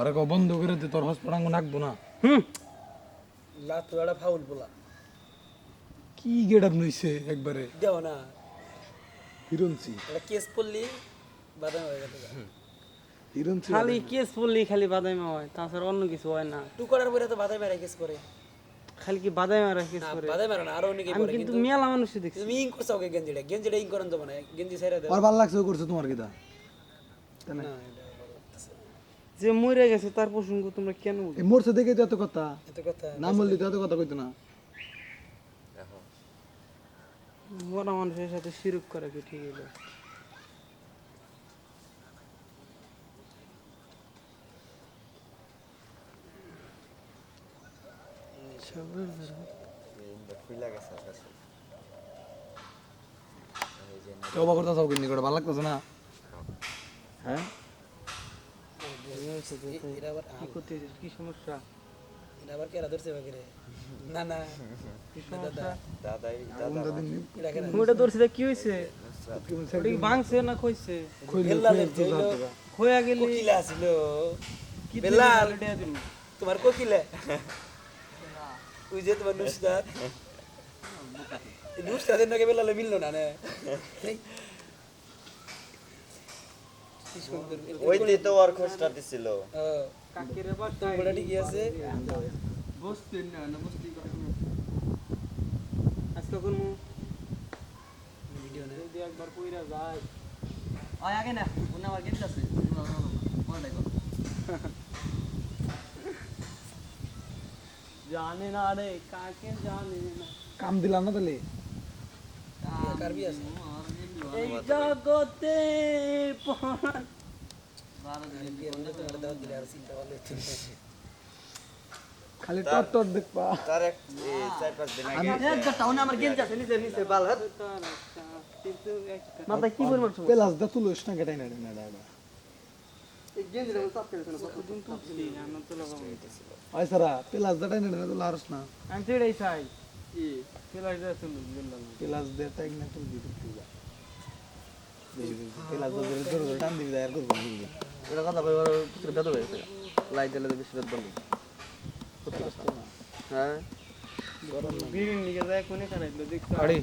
আরে কো বন্ধ করে দে তোর হসপিটাল নাকবো না। হুম। লাতু একটা ফাউল বলা। কি গেট আপ নইছে একবারে? দেও না। হিরনসি একটা কেস পড়লি বাদাম হয়ে গেল। হিরনসি খালি কেস পড়লেই খালি বাদাইমা হয় তাছাড়া অন্য কিছু হয় না। টু করার পরে তো বাদাম মেরা কেস করে খালি কি বাদাইমা রা কেস করে বাদাম না আরও অনেকে আমি করে কিন্তু কিন্তু মেলা মানুষ দেখছি। তুমি ইং করছ ওকে গেঞ্জিটা গেঞ্জিটা ইং করেন দেবো না গেঞ্জি ছেড়ে দেবো আর ভালো লাগছে ও করছে তোমার কিটা না এটা। যে মরে গেছে তার প্রসঙ্গ তোমরা কেন বলছো? এই মরছে দেখে তো এত কথা। এত কথা। না মরলি তো এত কথা কইতো না। মরা মানুষের সাথে শিরুক করে কি ঠিক হলো বা করতে চাও ভালো লাগতেছে না? হ্যাঁ? এটা আবার কি করতে কি সমস্যা? এটা আবার কেরা ধরছে বাকি রে? না না। কি সমস্যা? কোনটা দিন এটা ওটা ধরছে কি হইছে ওটা কি ভাঙছে না কইছে খোয়া গেলে। কোকিলা ছিল। কি বেলাল তোমার কোকিলা। ওই যে তোমার এই নুসরাতের নাকি বেলালে মিললো না না তো খোঁজটা দিছিল। ও, কাকের বাসা ওটা আছে বসতেন না না বসতে আজকে কোন ভিডিও না যদি একবার কইরা যায় আয় আগে না ওনা আমার গেট আছে নাই জানে না রে কাকে জানে না কাম দিলাম না তাহলে? কারবি আছে? এই জগতে খালি টট টট দেখবা। তার এক চার পাঁচ দিন আগে। একটা ওনা আমার গেট আছে নিচে নিচে বাল হাত একটা মাথায় কি পরিমাণ সময় পেলাস দা তুলোস না কেটাই না না না এই গেঞ্জি রে চাপ করে কতদিন তুলছি, আমরা তো লাগাবো। আই সারা পেলাস দা টাই না তো লারস না। আমি তো এটাই চাই। ফেলাই দিয়ে চলুন, বললাম। পেলাস দে টাই না তুই দিতে তুই পেলাস দা ধরে ধরে টান দিবি আর করব এটা কথা কই ওর কিছু বেদ হয়ে গেছে লাইট জ্বালে বেশি বেদ বন্ধ হ্যাঁ বিড়ির নিকে যায় কোনে খারাইলো, দেখছ? আড়ি